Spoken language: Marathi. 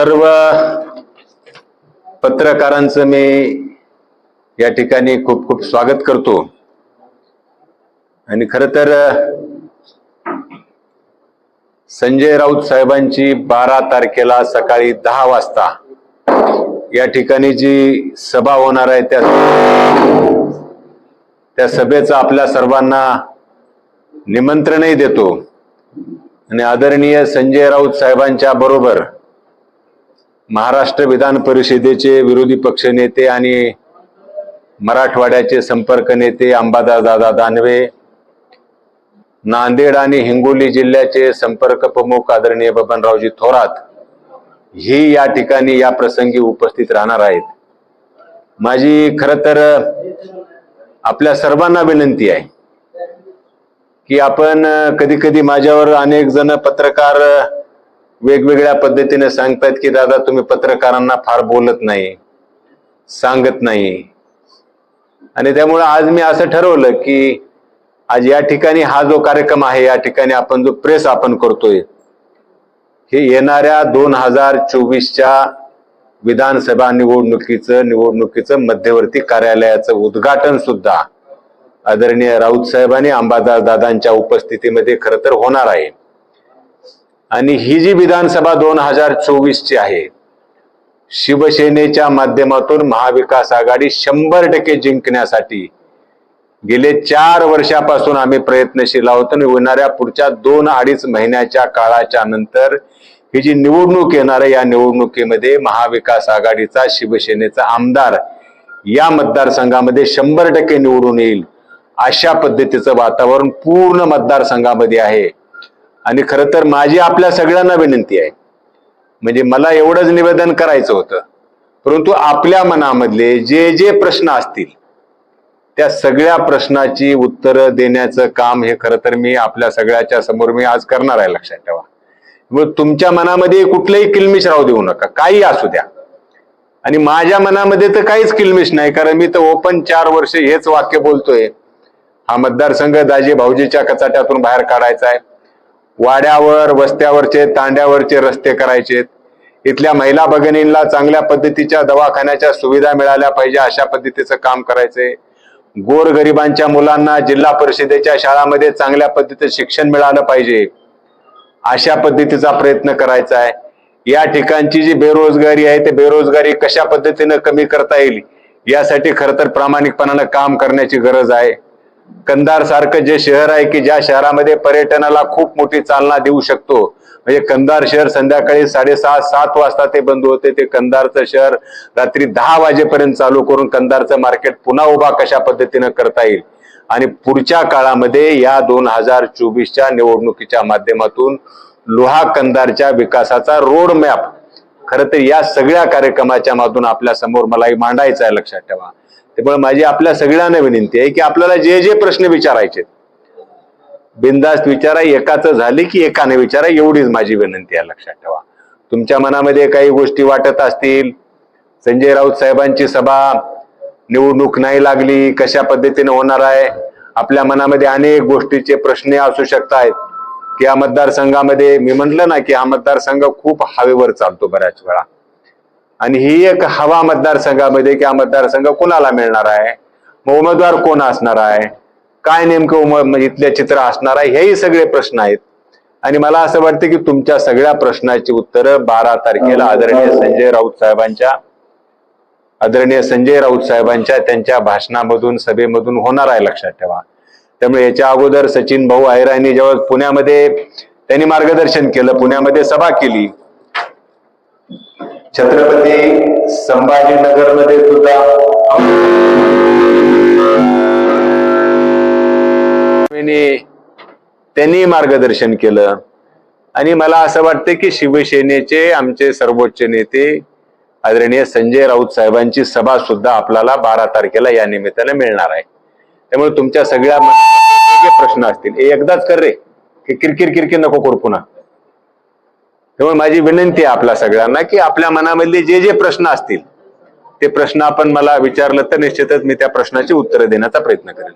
सर्व पत्रकारांचं मी या ठिकाणी खूप खूप स्वागत करतो. आणि खर तर संजय राऊत साहेबांची बारा तारखेला सकाळी दहा वाजता या ठिकाणी जी सभा होणार आहे त्या त्या सभेचं आपल्या सर्वांना निमंत्रणही देतो. आणि आदरणीय संजय राऊत साहेबांच्या बरोबर महाराष्ट्र विधान परिषदेचे विरोधी पक्ष नेते आणि मराठवाड्याचे संपर्क नेते अंबादासदादा दानवे नांदेड आणि हिंगोली जिल्ह्याचे संपर्क प्रमुख आदरणीय बबनरावजी थोरात ही या ठिकाणी या प्रसंगी उपस्थित राहणार आहेत. माझी खर तर आपल्या सर्वांना विनंती आहे की आपण कधी कधी माझ्यावर अनेक जण पत्रकार वेगवेगळ्या पद्धतीने सांगतात की दादा तुम्ही पत्रकारांना फार बोलत नाही सांगत नाही. आणि त्यामुळे आज मी असं ठरवलं की आज या ठिकाणी हा जो कार्यक्रम आहे या ठिकाणी आपण जो प्रेस आपण करतोय हे येणाऱ्या दोन हजार चोवीसच्या विधानसभा निवडणुकीचं निवडणुकीचं मध्यवर्ती कार्यालयाचं उद्घाटन सुद्धा आदरणीय राऊत साहेबांनी अंबादास दादांच्या उपस्थितीमध्ये खरं तर होणार आहे. आणि ही जी विधानसभा दोन हजार चोवीसची आहे शिवसेनेच्या माध्यमातून महाविकास आघाडी शंभर टक्के जिंकण्यासाठी गेले चार वर्षापासून आम्ही प्रयत्नशील आहोत आणि येणाऱ्या पुढच्या दोन अडीच महिन्याच्या काळाच्या नंतर ही जी निवडणूक येणार आहे या निवडणुकीमध्ये महाविकास आघाडीचा शिवसेनेचा आमदार या मतदारसंघामध्ये शंभर टक्के निवडून येईल अशा पद्धतीचं वातावरण पूर्ण मतदारसंघामध्ये आहे. आणि खरं तर माझी आपल्या सगळ्यांना विनंती आहे. म्हणजे मला एवढंच निवेदन करायचं होतं. परंतु आपल्या मनामधले जे जे प्रश्न असतील त्या सगळ्या प्रश्नाची उत्तरं देण्याचं काम हे खरं तर मी आपल्या सगळ्याच्या समोर मी आज करणार आहे लक्षात ठेवा. मग तुमच्या मनामध्ये कुठलंही किलमिश राहू देऊ नका. काही असू द्या. आणि माझ्या मनामध्ये तर काहीच किलमिश नाही कारण मी तर ओपन चार वर्ष हेच वाक्य बोलतोय. हा मतदारसंघ दाजी भाऊजीच्या कचाट्यातून बाहेर काढायचा आहे. वाड्यावर वस्त्यावरचे तांड्यावरचे रस्ते करायचे. इथल्या महिला भगिनींना चांगल्या पद्धतीच्या दवाखान्याच्या सुविधा मिळाल्या पाहिजे अशा पद्धतीचं काम करायचंय गोरगरिबांच्या मुलांना जिल्हा परिषदेच्या शाळांमध्ये चांगल्या पद्धतीचं शिक्षण मिळालं पाहिजे. अशा पद्धतीचा प्रयत्न करायचा आहे. या ठिकाणची जी बेरोजगारी आहे ते बेरोजगारी कशा पद्धतीनं कमी करता येईल यासाठी खरं तर प्रामाणिकपणानं काम करण्याची गरज आहे. कंधार सारखं जे शहर आहे की ज्या शहरामध्ये पर्यटनाला खूप मोठी चालना देऊ शकतो म्हणजे कंधार शहर संध्याकाळी साडेसहा सात वाजता ते बंद होते. ते कंधारचं शहर रात्री दहा वाजेपर्यंत चालू करून कंधारचं मार्केट पुन्हा उभा कशा पद्धतीनं करता येईल? आणि पुढच्या काळामध्ये या दोन हजार चोवीसच्या निवडणुकीच्या माध्यमातून लोहा कंधारच्या विकासाचा रोड मॅप खरं तर या सगळ्या कार्यक्रमाच्या माधून आपल्यासमोर मलाही मांडायचं आहे लक्षात ठेवा. त्यामुळे माझी आपल्या सगळ्यांना विनंती आहे की आपल्याला जे जे प्रश्न विचारायचे बिनधास्त विचारा एकाच झाले की एकाने विचारा एवढीच माझी विनंती आहे लक्षात ठेवा. तुमच्या मनामध्ये काही गोष्टी वाटत असतील संजय राऊत साहेबांची सभा निवडणूक नाही लागली कशा पद्धतीने होणार आहे आपल्या मनामध्ये अनेक गोष्टीचे प्रश्न असू शकतात की या मतदारसंघामध्ये मी म्हटलं ना की हा मतदारसंघ खूप हवेवर चालतो बऱ्याच वेळा. आणि ही एक हवा मतदारसंघामध्ये की हा मतदारसंघ कोणाला मिळणार आहे? मग उमेदवार कोण असणार आहे? काय नेमकं उम म्हणजे इथले चित्र असणार आहे? हेही सगळे प्रश्न आहेत. आणि मला असं वाटतं की तुमच्या सगळ्या प्रश्नाची उत्तरं बारा तारखेला आदरणीय संजय राऊत साहेबांच्या आदरणीय संजय राऊत साहेबांच्या त्यांच्या भाषणामधून सभेमधून होणार आहे लक्षात ठेवा. त्यामुळे याच्या अगोदर सचिन भाऊ आहिरांनी जेव्हा पुण्यामध्ये त्यांनी मार्गदर्शन केलं पुण्यामध्ये सभा केली छत्रपती संभाजीनगरमध्ये सुद्धा त्यांनी मार्गदर्शन केलं. आणि मला असं वाटतं की शिवसेनेचे आमचे सर्वोच्च नेते आदरणीय संजय राऊत साहेबांची सभा सुद्धा आपल्याला बारा तारखेला या निमित्ताने मिळणार आहे. त्यामुळे तुमच्या सगळ्या प्रश्न असतील. हे एकदाच कर रे. की किरकिर किरकिर नको करू पुन्हा. त्यामुळे माझी विनंती आहे आपल्या सगळ्यांना की आपल्या मनामधले जे जे प्रश्न असतील ते प्रश्न आपण मला विचारलं तर निश्चितच मी त्या प्रश्नाची उत्तरं देण्याचा प्रयत्न करेल